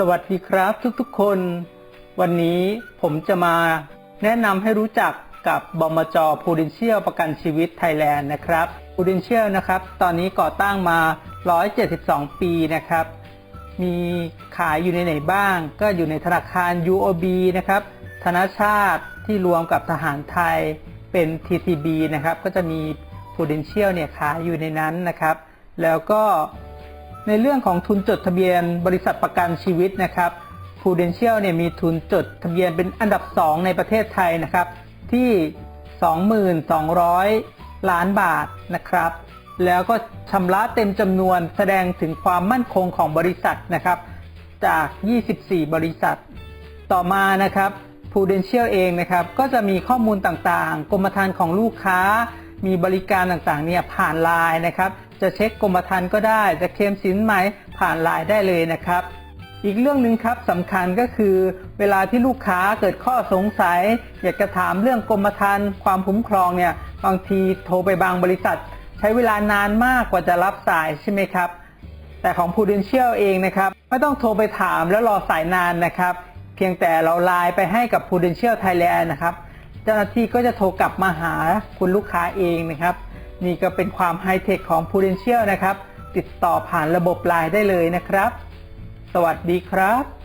สวัสดีครับทุกๆคน วันนี้ผมจะมาแนะนำให้รู้จักกับบมจ Prudential ประกันชีวิตไทยแลนด์นะครับ Prudential นะครับ ตอนนี้ก่อตั้งมา 172 ปีนะครับ มีขายอยู่ในไหนบ้าง ก็อยู่ในธนาคาร UOB นะครับ ธนาชาติที่รวมกับทหารไทยเป็น TTB นะครับ ก็จะมี Prudential เนี่ยขายอยู่ในนั้นนะครับ แล้วก็ ในเรื่องของทุนจดทะเบียนบริษัทประกันชีวิตนะครับ Prudential เนี่ยมีทุนจดทะเบียนเป็นอันดับ 2 ในประเทศไทยนะครับ ที่2,200 ล้านบาทนะครับ แล้วก็ชำระเต็มจำนวนแสดงถึงความมั่นคงของบริษัทนะครับ จาก 24 บริษัท ต่อมานะครับ Prudential เองนะครับ ก็จะมีข้อมูลต่างๆ กรมธรรม์ของลูกค้า มีบริการต่างๆเนี่ยผ่านไลน์นะครับ จะเช็คกรมธรรม์ก็ได้ จะเคลมสินไหมผ่านไลน์ได้เลยนะครับ อีกเรื่องหนึ่งครับสำคัญก็คือ เวลาที่ลูกค้าเกิดข้อสงสัย อยากจะถามเรื่องกรมธรรม์ความคุ้มครองเนี่ยบางทีโทรไปบางบริษัท ใช้เวลานานมากกว่าจะรับสายใช่ไหมครับ แต่ของ Prudential เองนะครับไม่ต้องโทรไปถามแล้วรอสายนานนะครับ เพียงแต่เราไลน์ไปให้กับ Prudential Thailand นะครับ เจ้าหน้าที่ก็จะโทรกลับมาหาคุณลูกค้าเองนะครับ นี่ก็เป็นความไฮเทคของ Prudential นะครับ ติดต่อผ่านระบบไลน์ได้เลยนะครับ สวัสดีครับ